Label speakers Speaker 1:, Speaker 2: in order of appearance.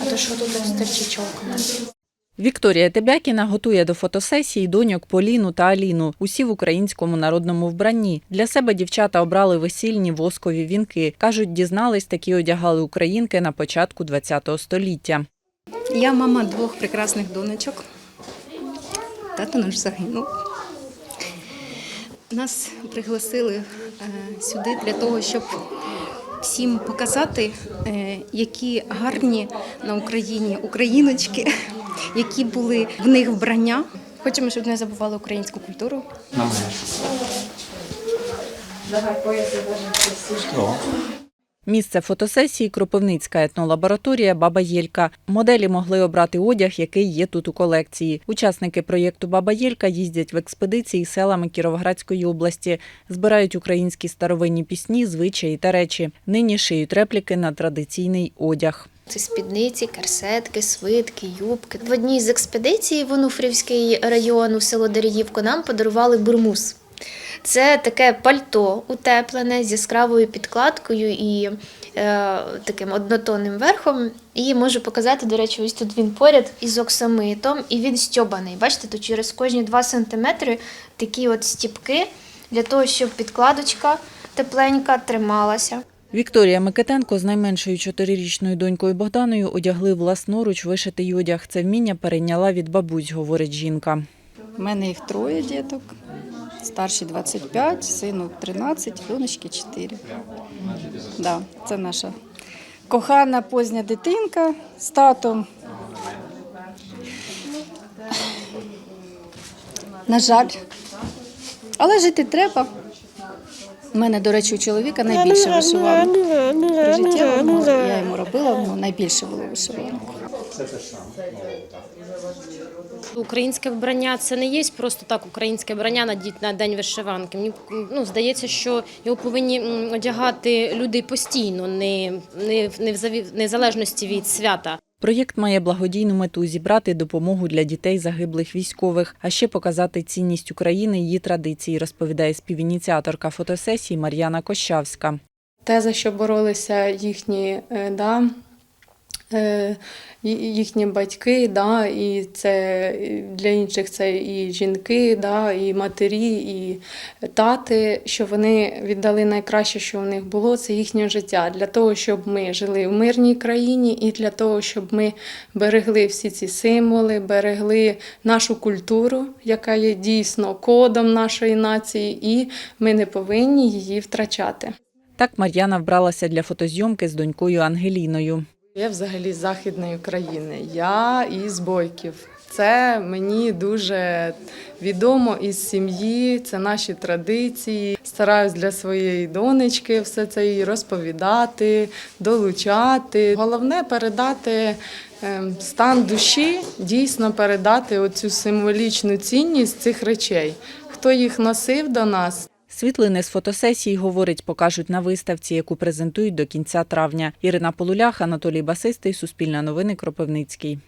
Speaker 1: А то що тут стерчичок у нас?
Speaker 2: Вікторія Тебякіна готує до фотосесії доньок Поліну та Аліну. Усі в українському народному вбранні. Для себе дівчата обрали весільні воскові вінки. Кажуть, дізнались, такі одягали українки на початку ХХ століття.
Speaker 3: Я мама двох прекрасних донечок. Тато наш загинув. Нас пригласили е, сюди для того, щоб всім показати, е, які гарні на Україні україночки, які були в них вбрання.
Speaker 1: Хочемо, щоб не забували українську культуру.
Speaker 2: Місце фотосесії Кропивницька етнолабораторія Баба Єлька. Моделі могли обрати одяг, який є тут у колекції. Учасники проєкту Баба Єлька їздять в експедиції селами Кіровоградської області, збирають українські старовинні пісні, звичаї та речі. Нині шиють репліки на традиційний одяг.
Speaker 4: Це спідниці, керсетки, свитки, юбки. В одній з експедицій в Онуфрівський район у село Дерегівку нам подарували бурмуз. Це таке пальто утеплене з яскравою підкладкою і е, таким однотонним верхом. І можу показати, до речі, ось тут він поряд із оксамитом, і він стьобаний. Бачите, тут через кожні 2 см такі от стіпки для того, щоб підкладочка тепленька трималася.
Speaker 2: Вікторія Микитенко з найменшою чотирирічною донькою Богданою одягли власноруч вишитий одяг. Це вміння перейняла від бабусь, говорить жінка.
Speaker 3: У мене їх троє діток. Старші 25, сину 13, донечки 4. Да, це наша кохана позня дитинка з татом. На жаль. Але жити треба. У мене, до речі, у чоловіка найбільше вишиванок. Прижиттєво я йому робила, ну, найбільше було вишиванок.
Speaker 5: Українське вбрання це не є просто так українське вбрання на день вишиванки. Мені ну, здається, що його повинні одягати люди постійно, не, не, не в незалежності від свята.
Speaker 2: Проєкт має благодійну мету зібрати допомогу для дітей загиблих військових, а ще показати цінність України і її традиції, розповідає співініціаторка фотосесії Мар'яна Кощавська.
Speaker 6: те, за що боролися їхні, е, да, їхні батьки, да, і це для інших це і жінки, да, і матері, і тати, що вони віддали найкраще, що в них було, це їхнє життя для того, щоб ми жили в мирній країні, і для того, щоб ми берегли всі ці символи, берегли нашу культуру, яка є дійсно кодом нашої нації, і ми не повинні її втрачати.
Speaker 2: Так Мар'яна вбралася для фотозйомки з донькою Ангеліною.
Speaker 6: Я взагалі з західної країни. Я із Бойків. Це мені дуже відомо із сім'ї, це наші традиції. Стараюсь для своєї донечки все це їй розповідати, долучати. Головне передати ем, стан душі, дійсно передати оцю символічну цінність цих речей. Хто їх носив до нас,
Speaker 2: Світлини з фотосесії, говорить, покажуть на виставці, яку презентують до кінця травня. Ірина Полулях, Анатолій Басистий, Суспільне новини, Кропивницький.